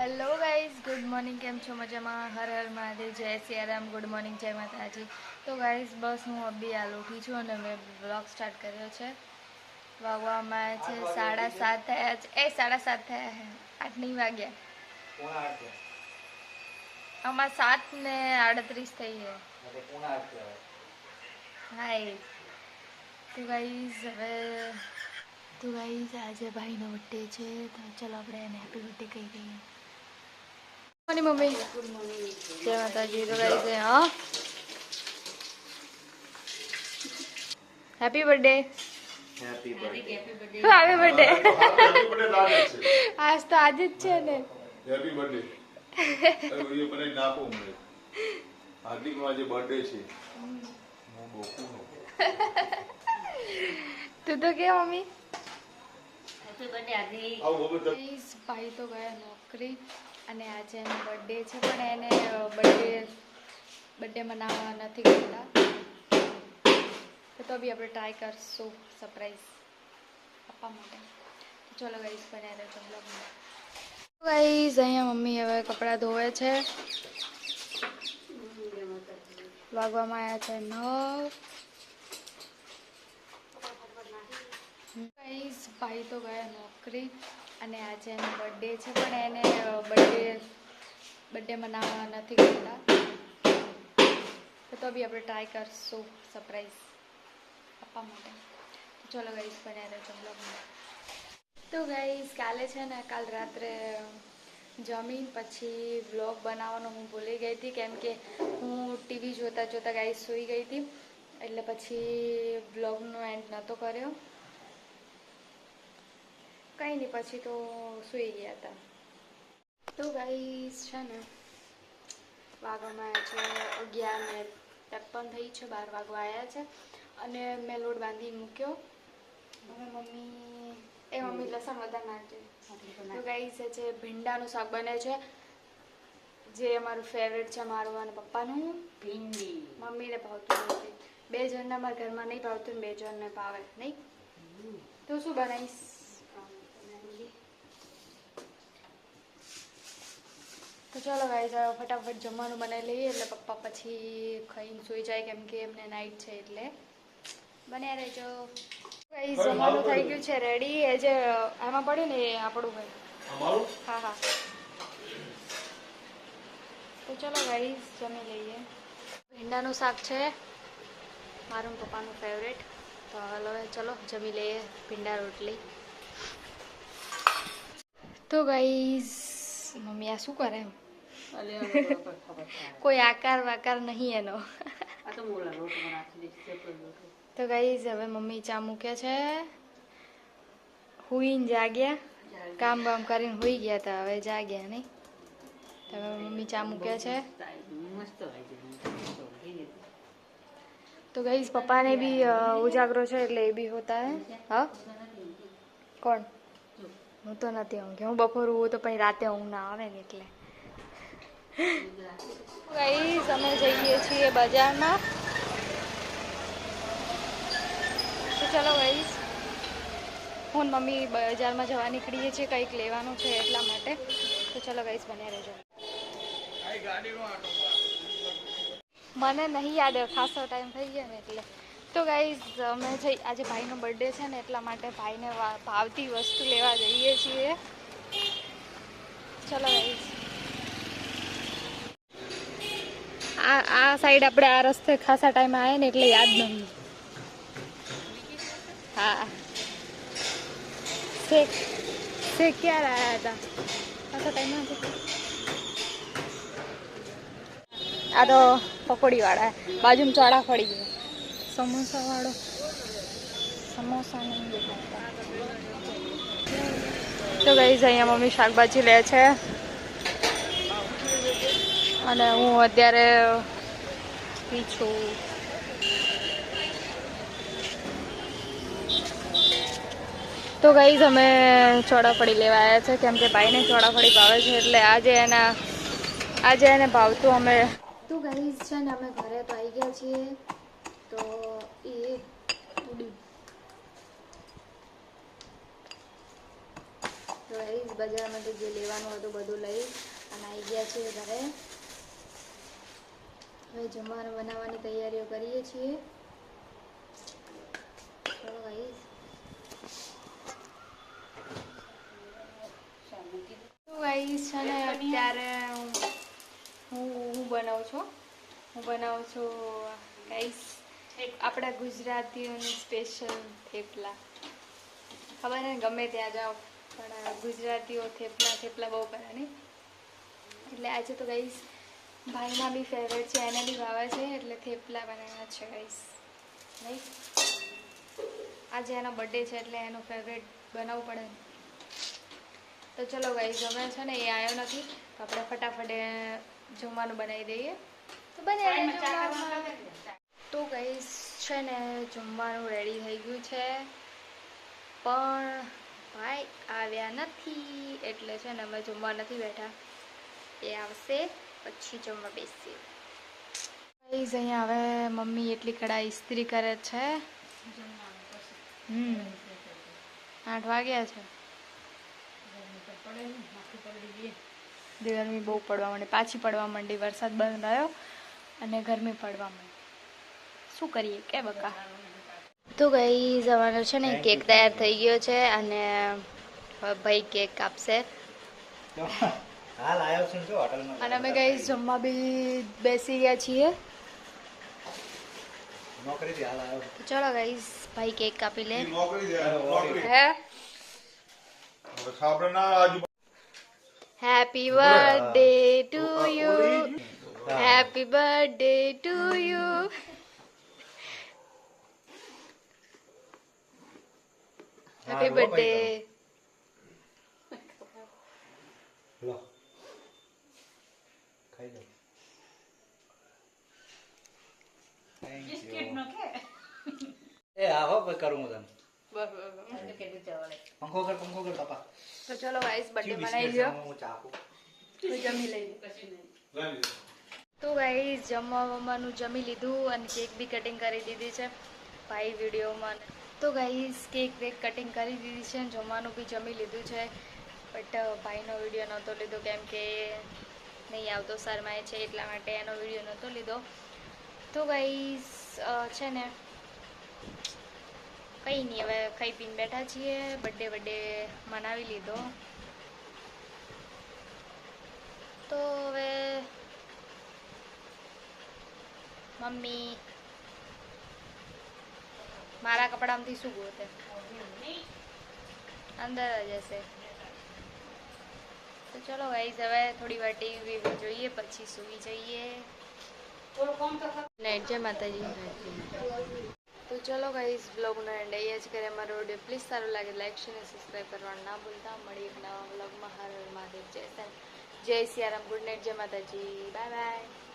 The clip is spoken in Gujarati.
હેલો ગાઈઝ ગુડ મોર્નિંગ કેમ છો મજામાં? હર હર મહાદેવ જય સિયારામ ગુડ મોર્નિંગ જય માતાજી. તો ગાઈઝ બસ હું અબી હાલ ઉઠી છું અને મેં બ્લોગ સ્ટાર્ટ કર્યો છે. વાગવામાં છે સાડા સાત થયા છે. એ સાડા સાત થયા છે આઠ નહીં વાગ્યા. આમાં સાત ને આડત્રીસ થઈ છે હાય તો ગાઈઝ હવે તો ગાઈઝ આજે ભાઈનો બર્થડે છે. તો ચલો આપણે એને હેપી બર્થડે કહી દઈએ. મોર્નિંગ મમ્મી જય માતાજી તો ગાઈઝ હા happy birthday happy birthday happy birthday happy birthday છે આજ તો આજે જ છે ને હેપી બર્થડે વિડિયો બનાવી નાખો મને હાર્દિકનો આજે બર્થડે છે હું બોકુનો તું તો કે મમ્મી આવું હવે તમે Guys, ભાઈ તો ગયા નોકરી અને આજે એનો બર્થડે છે, પણ એને બર્થડે બર્થડે મનાવવા નથી કરતા તો બી આપણે ટ્રાય કરશું સરપ્રાઈઝ આપવા માટે. ચલો ગાઈઝ બન્યા રહેજો બ્લોગમાં ગાઈઝ અહીંયા મમ્મી હવે કપડાં ધોવે છે. વાગવામાં આવ્યા છે નવ. ગાઈઝ ભાઈ તો ગયા નોકરી. અને આજે એનો બર્થડે છે, પણ એને બર્થડે બર્થડે મનાવવા નથી કરતા તો બી આપણે ટ્રાય કરશું સરપ્રાઈઝ આપવા માટે. ચલો ગાઈઝ બન્યા રહેજો બ્લોગમાં તો ગાઈઝ કાલે છે ને, કાલ રાત્રે જમીન પછી વ્લોગ બનાવવાનો હું ભૂલી ગઈ હતી, કેમ કે હું ટીવી જોતાં જોતાં ગાઈઝ સૂઈ ગઈ હતી. એટલે પછી વ્લોગનો એન્ડ નહોતો કર્યો. કંઈ નહીં પછી તો સૂઈ ગયા હતા. તો ગાઈઝ છે ને વાગવામાં છે અગિયાર ને ત્રેપન થઈ છે બાર વાગવા આવ્યા છે. અને મેં લોટ બાંધી મૂક્યો. હવે મમ્મી એ મમ્મી લસણ વધારે નાખજે. તો ગાઈઝ છે ભીંડાનું શાક બને છે જે અમારું ફેવરેટ છે મારું અને પપ્પાનું. ભીંડી. મમ્મીને ભાવતું નથી. બે જણને અમારા ઘરમાં નહીં ભાવતું ને બે જણને ભાવે નહીં? તું શું બનાવીશ? તો ચાલો ગાઈઝ ફટાફટ જમવાનું બનાવી લઈએ. એટલે પપ્પા પછી ખાઈને સૂઈ જાય કેમ કે એમને નાઈટ છે એટલે. બન્યા રહેજો. ગાઈઝ જમવાનું થઈ ગયું છે રેડી એ જે આમાં પડ્યું ને એ આપણું ભાઈ. હા હા. તો ચાલો ગાઈઝ જમી લઈએ. ભીંડાનું શાક છે. મારું પપ્પાનું ફેવરેટ તો હવે ચલો જમી લઈએ ભીંડા રોટલી. તો ગાઈઝ મમ્મી આ શું કરે એમ કોઈ આકાર વાકાર નહીં એનો તો ગાઈઝ હવે મમ્મી ચા મૂકે છે હુઈને જાગ્યા કામ બામ કરીને હુઈ ગયા હતા હવે જાગ્યા નહીં તો હવે મમ્મી ચા મૂકે છે તો ગઈ પપ્પાને બી ઉજાગરો છે એટલે એ બી હોતા હે હા કોણ હું તો નથી ઊંઘી. હું બપોર હું તો પછી રાતે ઊંઘ ના આવે ને એટલે. ગાઈઝ અમે જઈએ છીએ બજારમાં. તો ચલો ગાઈઝ હું મમ્મી બજારમાં જવા નીકળીએ છીએ કંઈક લેવાનું છે એટલા માટે. તો ચલો ગઈશ બન્યા રહેજો. મને નહીં યાદ ખાસો ટાઈમ થઈ ગયો ને એટલે. તો ગાઈઝ અમે જઈ આજે ભાઈનો બર્થડે છે ને, એટલા માટે ભાઈને ભાવતી વસ્તુ લેવા જઈએ છીએ. ચલો ગાઈઝ આ આ સાઈડ આપણે આ રસ્તે ખાસા ટાઈમ આવ્યા ને, એટલે યાદ નહીં હા. શેક ક્યારે આવ્યા હતા? ખાસા ટાઈમ આ તો પકોડીવાળા, બાજુમાં ચોળા ફળી ગયો. સમોસા વાળો સમોસા નહીં તો ગઈ અહીંયા મમ્મી શાકભાજી લે છે. અને હું અત્યારે ફ્રી છું. તો ગઈ અમે ચોળાફળી લેવા આવ્યા છે. કેમ કે ભાઈને ચોળાફળી ભાવે છે, એટલે આજે એના, આજે એને ભાવતું અમે તો ગઈ છે ને, અમે ઘરે તો આવી ગયા છીએ. તો એ તો એ બજારમાંથી જે લેવાનું હતું બધું લઈ અને આવી ગયા છીએ ઘરે. હવે જમવાનું બનાવવાની તૈયારીઓ કરીએ છીએ. તો ગાઈસ, છે ને અત્યારે હું હું બનાવું છું? હું બનાવું છું, ગાઈસ આપણા ગુજરાતીઓની સ્પેશિયલ થેપલા. ખબર ને? ગમે ત્યાં જાઓ. પણ ગુજરાતીઓ થેપલા થેપલા બહુ કરે નહીં એટલે આજે તો ગાઈસ ભાઈના બી ફેવરેટ છે એને બી ભાવે છે એટલે થેપલા બનાવ્યા છે ગાઈસ નહીં આજે એનો બર્થડે છે એટલે એનો ફેવરેટ બનાવવું પડે. ને તો ચલો ગાઈસ ગમે છે ને એ આવ્યો નથી તો આપણે ફટાફટ જમવાનું બનાવી દઈએ. તો બને તો ગાઈસ છે ને, જમવાનું રેડી થઈ ગયું છે. પણ ભાઈ આવ્યા નથી, એટલે છે ને અમે જમવા નથી બેઠા. એ આવશે, પછી જમવા બેસીએ. પ્લીઝ અહીંયા હવે મમ્મી એટલી કડા ઇસ્ત્રી કરે છે. હમ. આઠ વાગ્યા છે. ગરમી બહુ પડવા માંડી, પાછી પડવા માંડી, વરસાદ બંધ રહ્યો અને ગરમી પડવા માંડી. શું કરીએ? કે બકા? તો ગઈ જવાનો છે ને કેક તૈયાર થઈ ગયો છે અને ભાઈ કેક કાપશે. અને અમે ગઈ જમવા બી બેસી ગયા છીએ. નોકરીથી હાલ આવ્યો તો ચલો ગાઈસ ભાઈ કેક કાપી લે. Happy birthday to you happy birthday to you happy birthday લો. ખાઈ લો. થેન્ક યુ એ આવો પછી કરું હું તને. પંખો કર પંખો કર પાપા તો ચલો ગાઈસ બર્થડે મનાઈ લ્યો. હું તો જમી લઈએ તો ગાઈસ જમવા વમવાનું જમી લીધું અને કેક બી કટિંગ કરી દીધી છે. ભાઈ વિડીયોમાં તો ગાઈસ કેક વેક કટિંગ કરી દીધી છે અને જમવાનું બી જમી લીધું છે. બટ ભાઈનો વીડિયો નહોતો લીધો, કેમ કે નહીં આવતો, શરમાય છે એટલા માટે એનો વીડિયો નહોતો લીધો. તો ગાઈસ છે ને, કંઈ નહીં, હવે ખાઈ પીને બેઠા છીએ. બર્થડે બર્થડે મનાવી લીધો. તો હવે મમ્મી મારા કપડામાંથી શું ગોતે અંદર જ હશે તો ચલો ગાઈઝ હવે થોડી વાર ટીવી વીવી જોઈએ પછી સૂઈ જઈએ ને જય માતાજી તો ચલો ગાઈઝ બ્લોગનો એન્ડ અહીંયા જ કરે અમારો વીડિયો પ્લીઝ સારું લાગે લાઈક શેર અને સબસ્ક્રાઈબ કરવાનું ના ભૂલતા મળી એક નવા બ્લોગમાં હર હર મહાદેવ જય સન જય સિયારામ ગુડ નાઇટ જય માતાજી બાય બાય